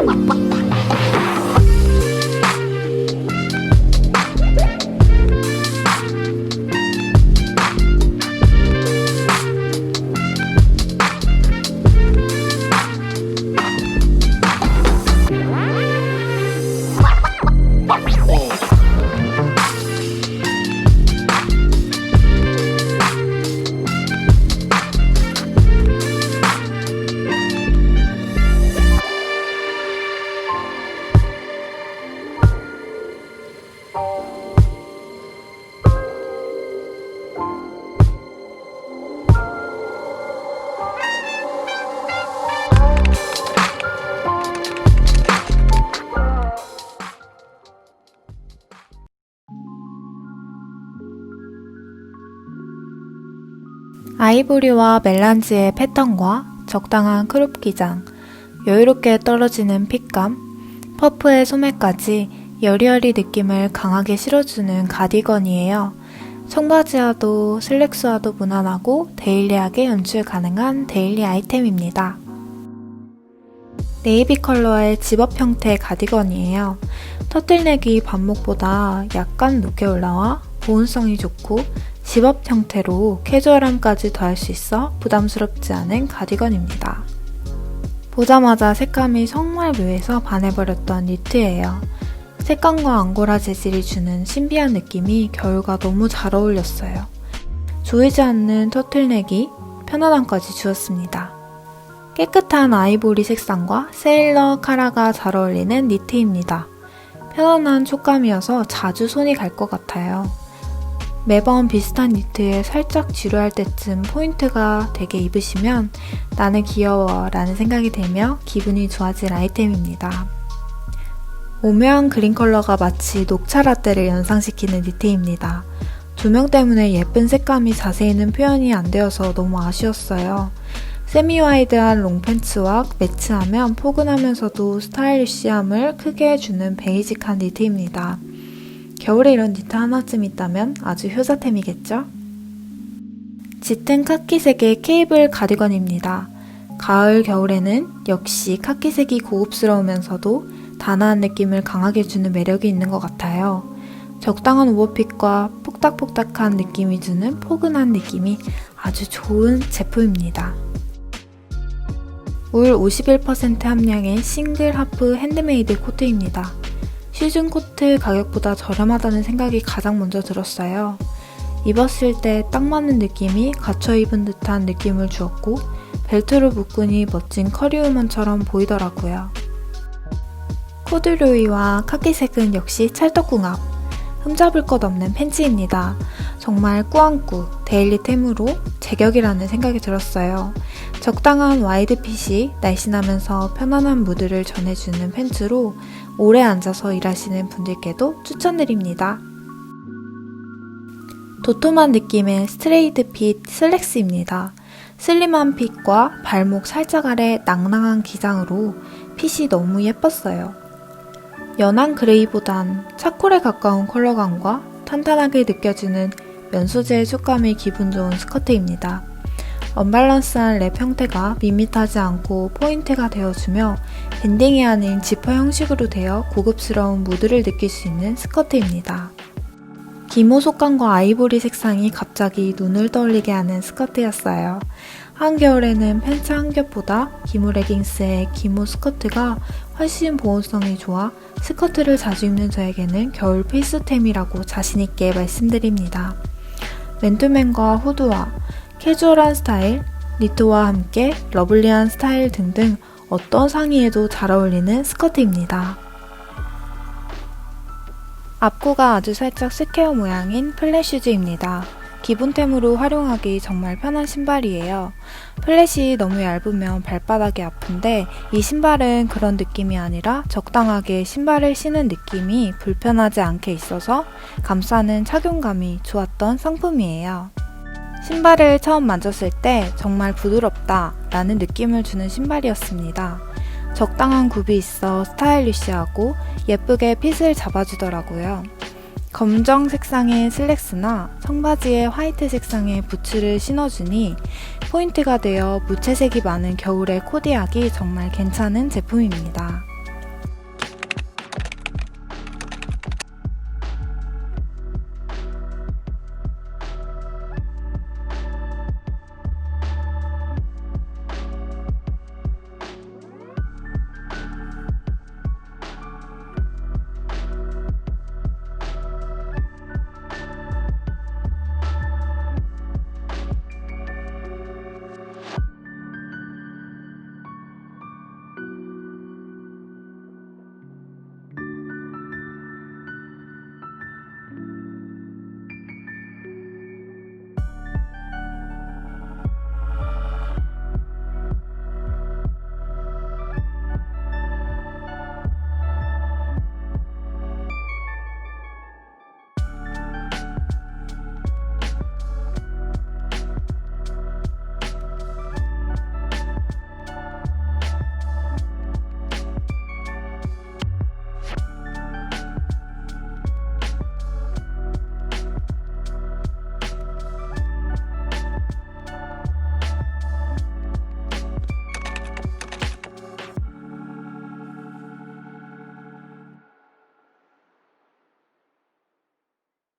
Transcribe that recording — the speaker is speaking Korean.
我我哒哒。 아이보리와 멜란지의 패턴과 적당한 크롭 기장, 여유롭게 떨어지는 핏감, 퍼프의 소매까지 여리여리 느낌을 강하게 실어주는 가디건이에요. 청바지와도 슬랙스와도 무난하고 데일리하게 연출 가능한 데일리 아이템입니다. 네이비 컬러의 집업 형태 가디건이에요. 터틀넥이 반목보다 약간 높게 올라와 보온성이 좋고 집업 형태로 캐주얼함까지 더할 수 있어 부담스럽지 않은 가디건입니다. 보자마자 색감이 정말 묘해서 반해버렸던 니트예요. 색감과 앙고라 재질이 주는 신비한 느낌이 겨울과 너무 잘 어울렸어요. 조이지 않는 터틀넥이 편안함까지 주었습니다. 깨끗한 아이보리 색상과 세일러 카라가 잘 어울리는 니트입니다. 편안한 촉감이어서 자주 손이 갈 것 같아요. 매번 비슷한 니트에 살짝 지루할 때쯤 포인트가 되게 입으시면 나는 귀여워 라는 생각이 들며 기분이 좋아질 아이템입니다. 오묘한 그린 컬러가 마치 녹차 라떼를 연상시키는 니트입니다. 조명 때문에 예쁜 색감이 자세히는 표현이 안 되어서 너무 아쉬웠어요. 세미와이드한 롱팬츠와 매치하면 포근하면서도 스타일리시함을 크게 해주는 베이직한 니트입니다. 겨울에 이런 니트 하나쯤 있다면 아주 효자템이겠죠? 짙은 카키색의 케이블 가디건입니다. 가을, 겨울에는 역시 카키색이 고급스러우면서도 단아한 느낌을 강하게 주는 매력이 있는 것 같아요. 적당한 오버핏과 폭닥폭닥한 느낌이 주는 포근한 느낌이 아주 좋은 제품입니다. 울 51% 함량의 싱글 하프 핸드메이드 코트입니다. 시즌 코트 가격보다 저렴하다는 생각이 가장 먼저 들었어요. 입었을 때 딱 맞는 느낌이 갇혀 입은 듯한 느낌을 주었고 벨트로 묶으니 멋진 커리우먼처럼 보이더라고요. 코드로이와 카키색은 역시 찰떡궁합. 흠잡을 것 없는 팬츠입니다. 정말 꾸안꾸, 데일리템으로 제격이라는 생각이 들었어요. 적당한 와이드 핏이 날씬하면서 편안한 무드를 전해주는 팬츠로 오래 앉아서 일하시는 분들께도 추천드립니다. 도톰한 느낌의 스트레이트 핏 슬랙스입니다. 슬림한 핏과 발목 살짝 아래 낭낭한 기장으로 핏이 너무 예뻤어요. 연한 그레이보단 차콜에 가까운 컬러감과 탄탄하게 느껴지는 면 소재의 촉감이 기분 좋은 스커트입니다. 언밸런스한 랩 형태가 밋밋하지 않고 포인트가 되어주며 밴딩이 아닌 지퍼 형식으로 되어 고급스러운 무드를 느낄 수 있는 스커트입니다. 기모 속감과 아이보리 색상이 갑자기 눈을 떠올리게 하는 스커트였어요. 한겨울에는 팬츠 한 겹보다 기모 레깅스에 기모 스커트가 훨씬 보온성이 좋아 스커트를 자주 입는 저에게는 겨울 필수템이라고 자신있게 말씀드립니다. 맨투맨과 후드와 캐주얼한 스타일, 니트와 함께 러블리한 스타일 등등 어떤 상의에도 잘 어울리는 스커트입니다. 앞구가 아주 살짝 스퀘어 모양인 플랫 슈즈입니다. 기본템으로 활용하기 정말 편한 신발이에요. 플랫이 너무 얇으면 발바닥이 아픈데 이 신발은 그런 느낌이 아니라 적당하게 신발을 신은 느낌이 불편하지 않게 있어서 감싸는 착용감이 좋았던 상품이에요. 신발을 처음 만졌을 때 정말 부드럽다 라는 느낌을 주는 신발이었습니다. 적당한 굽이 있어 스타일리시하고 예쁘게 핏을 잡아주더라고요. 검정 색상의 슬랙스나 청바지에 화이트 색상의 부츠를 신어주니 포인트가 되어 무채색이 많은 겨울에 코디하기 정말 괜찮은 제품입니다.